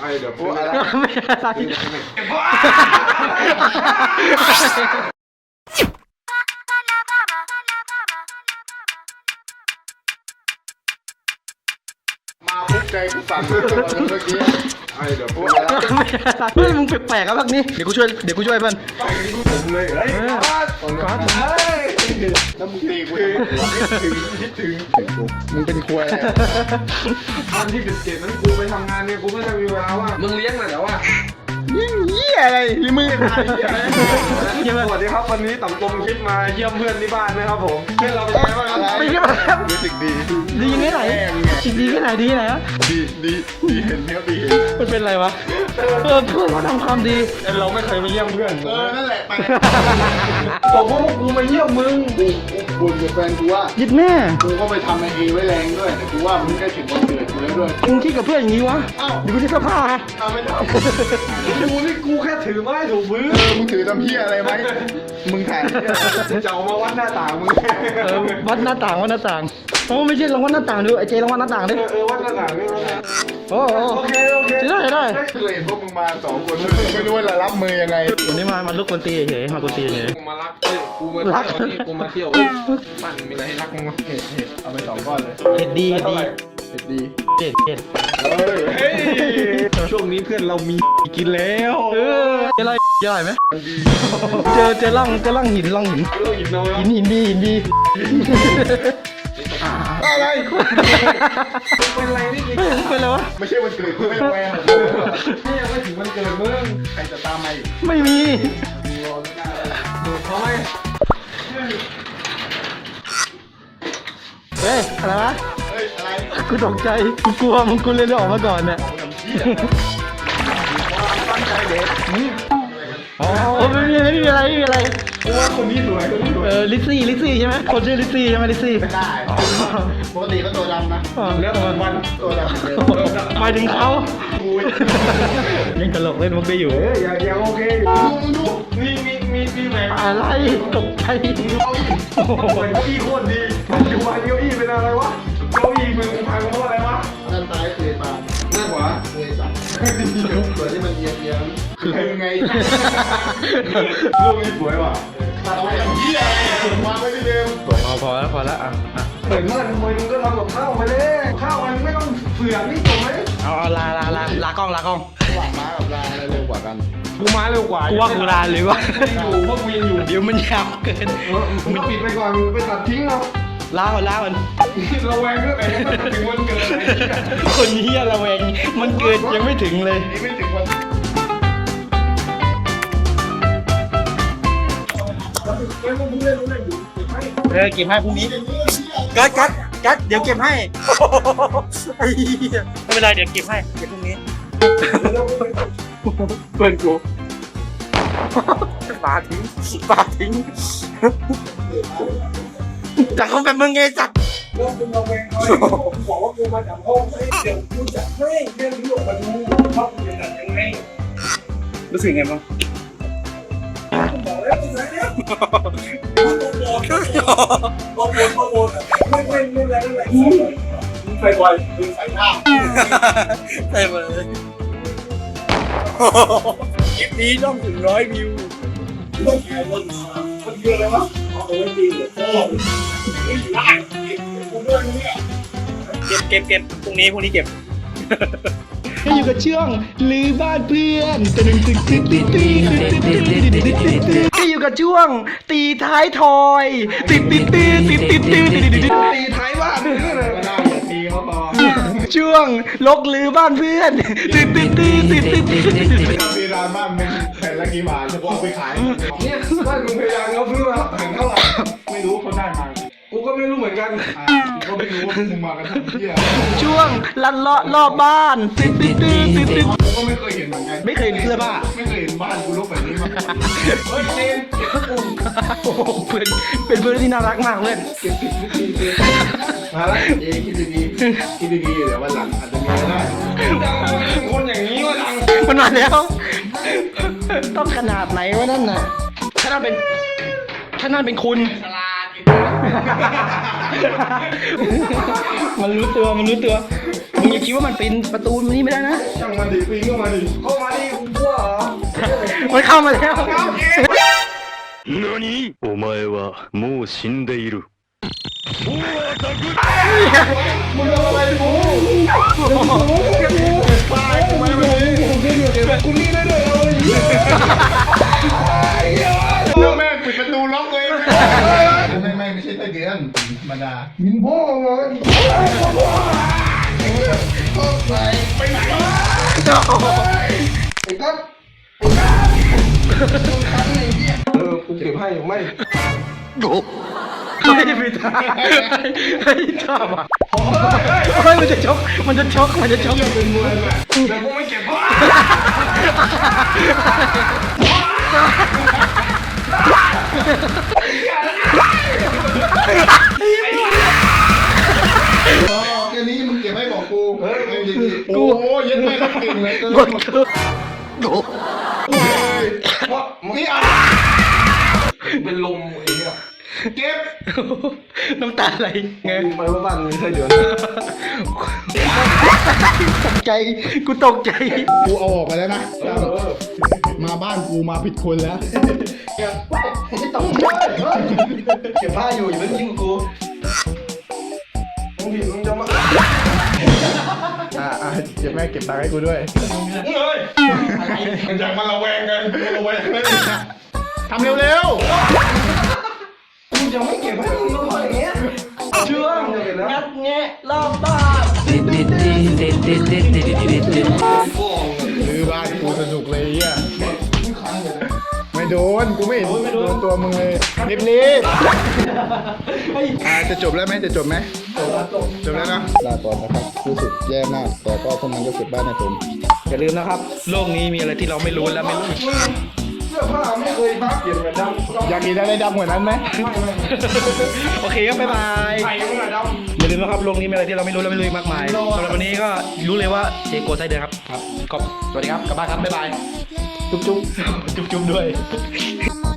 ไอ้เดี๋ยวโอ้อะไรไม่อะไรมาปุ๊บใจกูสั่นเลยเมื่อกี้ ไอ้เดี๋ยวโอ้อะไรไม่อะไรเฮ้ยมึงแปลกๆครับแบบนี้เดี๋ยวกูช่วยเดี๋ยวกูช่วยเพื่อนไปที่ผมเลยเฮ้ยเออก๊อตเฮ้ยแล้วมึงตีกูทำไมถึงคิดถึงถึงกูมึงเป็นควยอะไรวันที่สิบเจ็ดนั้นกูไปทำงานเนี่ยกูไม่ได้มีเวลาว่างมึงเลี้ยงหน่อยเดี๋ยวว่ายิ่งเหี้ย อะไรหรือมึงเป็นใครเหี้ยอะไรสวัสดีครับวันนี้ต่ำตรงคิดมาเยี่ยมเพื่อนที่บ้านนะครับผมเพื่อนเราเป็นไงบ้างครับไปกันมาครับรู้สึกดีดียังไงไหนดีที่ไหนดีที่ไหนวะดีดีดีเห็นครับดีเห็นมันเป็นอะไรวะเออเพื่อนเขาทำความดีเราไม่เคยไปเยี่ยมเพื่อนเออนั่นแหละไปบอกว่าพวกกูมาเยี่ยมมึงกูกูคุยกับแฟนกูว่ายิดแม่กูก็ไปทำในเอไว้แรงด้วยแต่กูว่ามึงได้ถึงวันเกิ ดกูแล้วด้วยมึงคิดกับเพื่อนอย่างนี้วะอ้าวเดี๋ยวกูจะเสื้อผ้าฮะทำไม่ได้กูนี่กูแค่ถือไม้ถูกมือเออมึงถือทำเหี้ยอะไรไหมมึงถ่ายเหี้ยอะไรจะเอามาวัดหน้าต่างมึงเออวัดหน้าต่างวัดหน้าต่างโอ้ไม่ใช่ลองวัดหน้าต่างดูไอ้เจลองวัดหน้าต่างดิเออวัดหน้าต่างนี่โอ้โหโอเคโอเคได้ได้เคยเห็นพวกมึงมาสองคนไม่รู้ว่าจะรับมือยังไงวันนี้มามาลุกคนตีเฉยๆมากวนตีเฉยกูมารักเอ้ยกูมารักเที่ยวนี่กูมาเที่ยวมันมีอะไรให้รักมึงวะเห็ดเห็ดเอาไปสองก้อนเลยเห็ดดีเห็ดดี เห็ดดีเห็ดเห็ดเฮ้ยเฮ้ยช่วงนี้เพื่อนเรามีกินแล้วเออเจออะไรเจออะไรไหมมันดีเจอเจอร่องเจอร่องหินร่องหินเราหยิบน้อยหินหินดีหินดีอะไรเป็นไรนี่เฮ้ยเป็นอะไรวะไม่ใช่วันเกิดกูไม่ระแวงหรอกนี่ยังไม่ถึงวันเกิดมึงใครจะตามมาอีกไม่มีดูเขาไหมเฮ้ยอะไรวะเฮ้ยอะไร กูตกใจ กูกลัวมึงกูเลยได้ออกมาก่อนเนี่ยตั้งใจเด็กอ๋อไม่มีไม่มีอะไรไม่มีอะไรกูว่าคนนี้สวยคนนี้สวยเออลิซซี่ลิซซี่ใช่ไหมคนชื่อลิซซี่ใช่ไหมลิซซี่ ไม่ได้ปกติก็ตัวดำนะ อ๋อ แล้วแต่วันตัวดำเดิมหมายถึงเขากูยังตลกเล่นมุกได้อยู่ เอ้ยยังยังโอเคอยู่มึงดูมีมีมีมีแหวนอะไรตกใจโอ้โหเก้าอี้โคตรดีอยู่บ้านเก้าอี้เป็นอะไรวะ เก้าอี้มึงพังเพราะอะไรวะด้านซ้ายเคยตามหน้าขวาเคยสั่งส่วนที่มันเอียงเอียงคือไงรูปนี้สวยว่ะตัดเอาไว้ทำเหี้ยอะไรวางไว้ที่เดิมพอพอแล้วพอแล้วอะอะเหมือนเมื่อทำไมมึงก็ทำกับข้าวมาเลยข้าวมันไม่ต้องเผือกนี่จบไหมเอาเอาลาลาลาลากล้องลากล้องระหว่างม้ากับลาอะไรเร็วกว่ากันกูมาเร็วกว่ากูว่ากูลาหรือว่าอยู่พวกกูยังอยู่เดี๋ยวมันยาวเกินเออมึงก็ปิดไปก่อนมึงไปตัดทิ้งเอา ลาก่อนลาก่อนระแวงเรื่องไหนถึงวันเกิดอะไรเนี่ยคนนี้ยระแวงมันเกิดยังไม่ถึงเลย นี่ไม่ถึงวันเออเก็บให้พรุ่งนี้กัดกัดกัดเดี๋ยวเก็บให้ไอ้เหี้ยไม่เป็นไรเดี๋ยวเก็บให้เก็บพรุ่งนี้เพื่อนกูปาทิ้งปาทิ้ง จากเขาแบบมึงไงจัดแล้วคุณระแวงอะไรผมบอกว่ากูมาจากห้องให้เดี๋ยวกูจัดให้เรื่องนี้ออกมาดูว่ากูจะจัดยังไงรู้สึกไงบ้างบอกแล้วมึงนะเนี่ยบอกวนบอกวนไม่ไม่ไม่อะไรอะไรมึงไปบ่อยมึงใส่หน้าใช่เลยคลิปนี้ต้องถึงร้อยวิวต้องแข่งมันมันคืออะไรวะ เอาไว้ดีเลยโอ้ยได้กูด้วยเนี่ยเก็บเก็บเก็บพรุ่งนี้พรุ่งนี้เก็บให้อยู่กับเชื่องหรือบ้านเพื่อนตึงตึงตึงตึงตึงตึ๊งให้อยู่กับช่วง ตีท้ายทอย ติดติดติดติดติดติดติดติดตีท้ายบ้า ช่วงลกลือบ้านเพื่อนติดติดติดติดติดติดถ้ามีร้านบ้านมึงแผ่นละกี่บาทจะเอาไปขายเนี่ยบ้านมึงพยายามเขาซื้อมาแพงเท่าไหร่ไม่รู้เขาได้มากูก็ไม่รู้เหมือนกันก็ไม่รู้ว่ามึงมากันทำเหี้ยช่วงลันเลาะรอบบ้านติดติดติดติดติดกูก็ไม่เคยเห็นเหมือนกันไม่เคยเห็นเสื้อผ้าไม่เคยเห็นบ้านกูลกแบบนี้มาเฮ้ยเจนเก็บปุ่ม โอ้โหเพื่อนเป็นเพื่อนที่น่ารักมากเพื่อนเก็บผิดทุกทีเลยมาละเอ้คิดดีๆคิดดีๆเดี๋ยววันหลังอาจจะมีก็ได้ดังเป็นคนอย่างนี้วะดังมันมาแล้ว ต้องขนาดไหนวะนั่นน่ะ ถ้านั่นเป็น ถ้านั่นเป็นคุณมันรู้ตัว มันรู้ตัว มึงอย่าคิดว่ามันปีนประตูนี้ไม่ได้นะ ช่างมันดิปีนเข้ามาดิเข้ามาดิกูกลัวเหรอมันเข้ามาแล้ว 何お前はもう死んでいる。 มึงเอาอะไรกูตายกูไม่ไม่กูนี่ได้ด้วยเอาเลยแล้วแม่ปิดประตูล็อกเลยไม่ไม่ไม่ใช่ใต้เดือนธรรมดามินพ่อเลยไปไหน ไม่ ไม่ได้ไปทางไอ้ชอบอะเฮ้ยมันจะชกมันจะชกมันจะชกเป็นมวยแบบแต่กูไม่เก็บผ้าแค่นี้มึงเก็บให้บอกกูเฮ้ยโอ้ยยันไม่ต้องเก่งเลยหมดคือนี่อะ เป็นลมไอ้เนี่ยเก็บน้ำตาไหลไงไปว่าบ้านมึงเคยเดือดตกใจกูตกใจ กูเอาออกไปแล้วนะ มาบ้านกูมาผิดคนแล้วไม่ตกใจเก็บผ้าอยู่อย่าเพิ่งยิงกูมึงผิดมึงจะมาอ่าอ่าเดี๋ยวแม่เก็บตังค์ให้กูด้วยเฮ้ยมันอยากมาระแวงกันระแวงเลย ทำเร็วมึงจะไม่เก็บให้มึงเลยอย่างเงี้ยเชื่องงัดแงะรอบบ้านๆหรือบ้านกูสนุกเลยอะไม่โดนกูไม่เห็นโดนตัวมึงเลยรีบรีบๆอ่าจะจบแล้วไหมจะจบไหมจบแล้วนะลาก่อนนะครับรู้สึกแย่มาก แต่ก็พวกมันก็เก็บบ้านให้ผมอย่าลืมนะครับ โลกนี้มีอะไรที่เราไม่รู้และไม่รู้เสื้อผ้าไม่เคยพักเปลี่ยนกันดำอยากกินอะไรดำกว่านั้นไหม โอเคครับบ๊ายบาย ไข่มึงอะดำ อย่าลืมนะครับโลกนี้มีอะไรที่เราไม่รู้และไม่รู้อีกมากมายสำหรับวันนี้ก็รู้เลยว่าเจโกไส้เดือนครับครับขอบสวัสดีครับกลับบ้านครับบ๊ายบาย จุ๊บจุ๊บ จุ๊บจุ๊บด้วยも